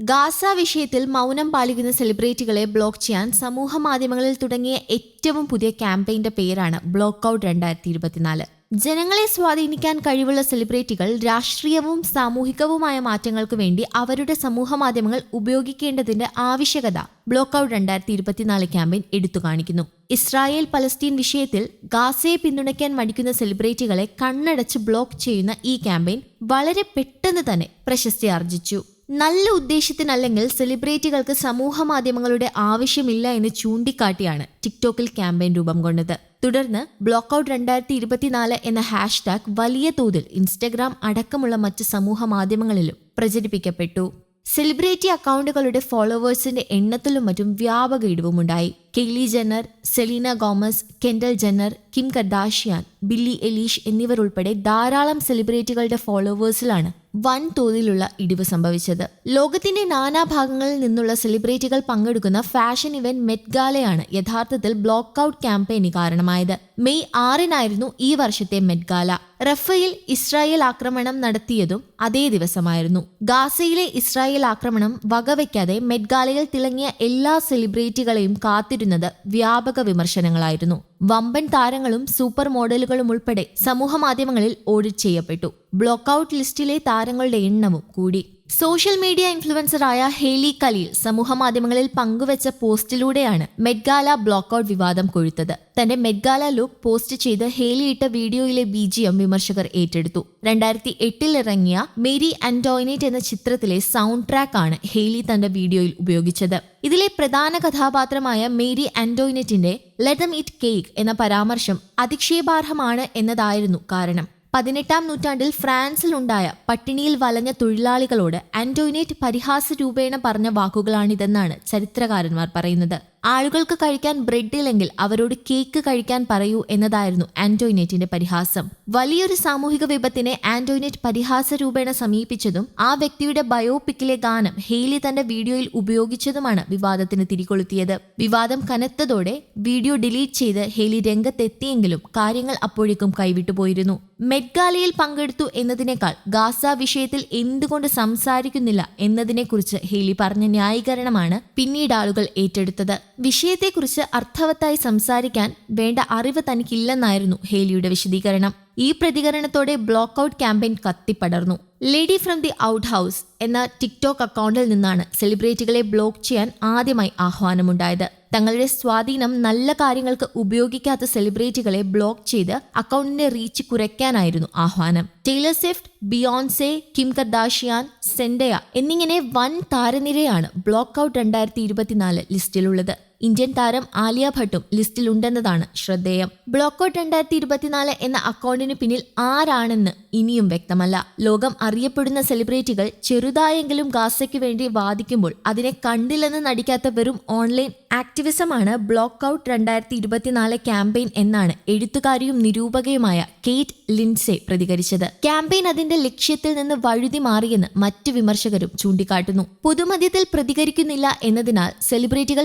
Gaza വിഷയത്തിൽ മൗനം പാലിക്കുന്ന സെലിബ്രിറ്റികളെ ബ്ലോക്ക് ചെയ്യാൻ സമൂഹ മാധ്യമങ്ങളിൽ തുടങ്ങിയ ഏറ്റവും പുതിയ ക്യാമ്പയിന്റെ പേരാണ് ബ്ലോക്ക് ഔട്ട് രണ്ടായിരത്തി ഇരുപത്തിനാല് ജനങ്ങളെ സ്വാധീനിക്കാൻ കഴിവുള്ള സെലിബ്രിറ്റികൾ രാഷ്ട്രീയവും സാമൂഹികവുമായ മാറ്റങ്ങൾക്ക് വേണ്ടി അവരുടെ സമൂഹ മാധ്യമങ്ങൾ ഉപയോഗിക്കേണ്ടതിന്റെ ആവശ്യകത ബ്ലോക്ക് ഔട്ട് രണ്ടായിരത്തി ഇരുപത്തിനാല് ക്യാമ്പയിൻ എടുത്തു കാണിക്കുന്നു. ഇസ്രായേൽ പലസ്തീൻ വിഷയത്തിൽ ഗാസയെ പിന്തുണയ്ക്കാൻ മടിക്കുന്ന സെലിബ്രിറ്റികളെ കണ്ണടച്ച് ബ്ലോക്ക് ചെയ്യുന്ന ഈ ക്യാമ്പയിൻ വളരെ പെട്ടെന്ന് തന്നെ പ്രശസ്തി ആർജിച്ചു. നല്ല ഉദ്ദേശത്തിനല്ലെങ്കിൽ സെലിബ്രിറ്റികൾക്ക് സമൂഹ മാധ്യമങ്ങളുടെ ആവശ്യമില്ല എന്ന് ചൂണ്ടിക്കാട്ടിയാണ് ടിക്ടോക്കിൽ ക്യാമ്പയിൻ രൂപം കൊണ്ടത്. തുടർന്ന് ബ്ലോക്ക് ഔട്ട് രണ്ടായിരത്തി ഇരുപത്തിനാല് എന്ന ഹാഷ്ടാഗ് വലിയ തോതിൽ ഇൻസ്റ്റഗ്രാം അടക്കമുള്ള മറ്റ് സമൂഹ മാധ്യമങ്ങളിലും പ്രചരിപ്പിക്കപ്പെട്ടു. സെലിബ്രിറ്റി അക്കൗണ്ടുകളുടെ ഫോളോവേഴ്സിന്റെ എണ്ണത്തിലും മറ്റും വ്യാപക ഇടിവുമുണ്ടായി. Kylie Jenner Selena Gomez Kendall Jenner Kim Kardashian Billie Eilish എന്നിവരുൾപ്പെടെ ധാരാളം സെലിബ്രിറ്റികളുടെ ഫോളോവേഴ്സിലാണ് വൻ തോതിലുള്ള ഇടിവ് സംഭവിച്ചത്. ലോകത്തിന്റെ നാനാഭാഗങ്ങളിൽ നിന്നുള്ള സെലിബ്രിറ്റികൾ പങ്കെടുക്കുന്ന ഫാഷൻ ഇവന്റ് മെറ്റ്ഗാലയാണ് യഥാർത്ഥത്തിൽ ബ്ലോക്ക് ഔട്ട് ക്യാമ്പയിന് കാരണമായത്. മെയ് ആറിനായിരുന്നു ഈ വർഷത്തെ മെറ്റ്ഗാല റഫേൽ ഇസ്രായേൽ ആക്രമണം നടത്തിയതും അതേ ദിവസമായിരുന്നു. ഗാസയിലെ ഇസ്രായേൽ ആക്രമണം വകവയ്ക്കാതെ മെഡ്ഗാലയിൽ തിളങ്ങിയ എല്ലാ സെലിബ്രിറ്റികളെയും കാത്തിരുന്നത് വ്യാപക വിമർശനങ്ങളായിരുന്നു. വമ്പൻ താരങ്ങളും സൂപ്പർ മോഡലുകളും ഉൾപ്പെടെ സമൂഹ മാധ്യമങ്ങളിൽ ഓഡിറ്റ് ചെയ്യപ്പെട്ടു ബ്ലോക്ക്ഔട്ട് ലിസ്റ്റിലെ താരങ്ങളുടെ എണ്ണവും കൂടി. സോഷ്യൽ മീഡിയ ഇൻഫ്ലുവൻസറായ ഹേലി കലീൽ സമൂഹ മാധ്യമങ്ങളിൽ പങ്കുവച്ച പോസ്റ്റിലൂടെയാണ് മെഡ്ഗാല ബ്ലോക്ക് ഔട്ട് വിവാദം കൊഴുത്തത്. തന്റെ മെഡ്ഗാല ലുക്ക് പോസ്റ്റ് ചെയ്ത് ഹേലി ഇട്ട വീഡിയോയിലെ ബിജിഎം വിമർശകർ ഏറ്റെടുത്തു. രണ്ടായിരത്തി എട്ടിൽ ഇറങ്ങിയ മേരി ആന്റോയിനേറ്റ് എന്ന ചിത്രത്തിലെ സൗണ്ട് ട്രാക്ക് ആണ് ഹേലി തന്റെ വീഡിയോയിൽ ഉപയോഗിച്ചത്. ഇതിലെ പ്രധാന കഥാപാത്രമായ മേരി ആന്റോയിനേറ്റിന്റെ ലെതം ഇറ്റ് കേക്ക് എന്ന പരാമർശം അധിക്ഷേപാർഹമാണ് എന്നതായിരുന്നു കാരണം. പതിനെട്ടാം നൂറ്റാണ്ടിൽ ഫ്രാൻസിലുണ്ടായ പട്ടിണിയിൽ വലഞ്ഞ തൊഴിലാളികളോട് ആന്റോയിനേറ്റ് പരിഹാസ രൂപേണ പറഞ്ഞ വാക്കുകളാണിതെന്നാണ് ചരിത്രകാരന്മാർ പറയുന്നത്. ആളുകൾക്ക് കഴിക്കാൻ ബ്രെഡ് ഇല്ലെങ്കിൽ അവരോട് കേക്ക് കഴിക്കാൻ പറയൂ എന്നതായിരുന്നു ആന്റോയിനേറ്റിന്റെ പരിഹാസം. വലിയൊരു സാമൂഹിക വിപത്തിനെ ആന്റോയിനേറ്റ് പരിഹാസ രൂപേണ സമീപിച്ചതും ആ വ്യക്തിയുടെ ബയോപിക്കിലെ ഗാനം ഹെയ്ലി തന്റെ വീഡിയോയിൽ ഉപയോഗിച്ചതുമാണ് വിവാദത്തിന് തിരികൊളുത്തിയത്. വിവാദം കനത്തതോടെ വീഡിയോ ഡിലീറ്റ് ചെയ്ത് ഹെയ്ലി രംഗത്തെത്തിയെങ്കിലും കാര്യങ്ങൾ അപ്പോഴേക്കും കൈവിട്ടു പോയിരുന്നു. മെഡ്ഗാലയിൽ പങ്കെടുത്തു എന്നതിനേക്കാൾ ഗാസ വിഷയത്തിൽ എന്തുകൊണ്ട് സംസാരിക്കുന്നില്ല എന്നതിനെക്കുറിച്ച് ഹെയ്ലി പറഞ്ഞ ന്യായീകരണമാണ് പിന്നീട് ആളുകൾ ഏറ്റെടുത്തത്. വിഷയത്തെക്കുറിച്ച് അർത്ഥവത്തായി സംസാരിക്കാൻ വേണ്ട അറിവ് തനിക്കില്ലെന്നായിരുന്നു ഹേലിയുടെ വിശദീകരണം. ഈ പ്രതികരണത്തോടെ ബ്ലോക്ക് ഔട്ട് ക്യാമ്പയിൻ കത്തിപ്പടർന്നു. Lady from the out house എന്ന ടിക്ടോക്ക് അക്കൗണ്ടിൽ നിന്നാണ് സെലിബ്രിറ്റികളെ ബ്ലോക്ക് ചെയ്യാൻ ആദ്യമായി ആഹ്വാനമുണ്ടായത്. തങ്ങളുടെ സ്വാധീനം നല്ല കാര്യങ്ങൾക്ക് ഉപയോഗിക്കാത്ത സെലിബ്രിറ്റികളെ ബ്ലോക്ക് ചെയ്ത് അക്കൗണ്ടിന്റെ റീച്ച് കുറയ്ക്കാനായിരുന്നു ആഹ്വാനം. Taylor Swift Beyonce Kim Kardashian Zendaya എന്നിങ്ങനെ വൻ താരനിരയാണ് ബ്ലോക്ക് ഔട്ട് രണ്ടായിരത്തി ഇരുപത്തിനാല് ലിസ്റ്റിലുള്ളത് ഇന്ത്യൻ താരം ആലിയ ഭട്ടും ലിസ്റ്റിലുണ്ടെന്നതാണ് ശ്രദ്ധേയം. ബ്ലോക്ക് ഔട്ട് രണ്ടായിരത്തി ഇരുപത്തിനാല് എന്ന അക്കൗണ്ടിന് പിന്നിൽ ആരാണെന്ന് ഇനിയും വ്യക്തമല്ല. ലോകം അറിയപ്പെടുന്ന സെലിബ്രിറ്റികൾ ചെറുതായെങ്കിലും ഗാസയ്ക്ക് വേണ്ടി വാദിക്കുമ്പോൾ അതിനെ കണ്ടില്ലെന്ന് നടിക്കാത്ത വെറും ഓൺലൈൻ ആക്ടിവിസമാണ് ബ്ലോക്ക് ഔട്ട് രണ്ടായിരത്തി ഇരുപത്തിനാല് ക്യാമ്പയിൻ എന്നാണ് എഴുത്തുകാരിയും നിരൂപകയുമായ കേറ്റ് ലിൻസെ പ്രതികരിച്ചത്. ക്യാമ്പയിൻ അതിന്റെ ലക്ഷ്യത്തിൽ നിന്ന് വഴുതി മാറിയെന്ന് മറ്റു വിമർശകരും ചൂണ്ടിക്കാട്ടുന്നു. പൊതുമധ്യത്തിൽ പ്രതികരിക്കുന്നില്ല എന്നതിനാൽ സെലിബ്രിറ്റികൾ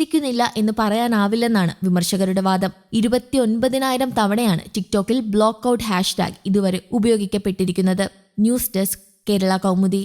പ്രതിഷേധിക്കുന്നില്ല എന്ന് പറയാനാവില്ലെന്നാണ് വിമർശകരുടെ വാദം. ഇരുപത്തിയൊൻപതിനായിരം തവണയാണ് ടിക്ടോക്കിൽ ബ്ലോക്ക് ഔട്ട് ഹാഷ്ടാഗ് ഇതുവരെ ഉപയോഗിക്കപ്പെട്ടിരിക്കുന്നത്. News desk Kerala Kaumudi.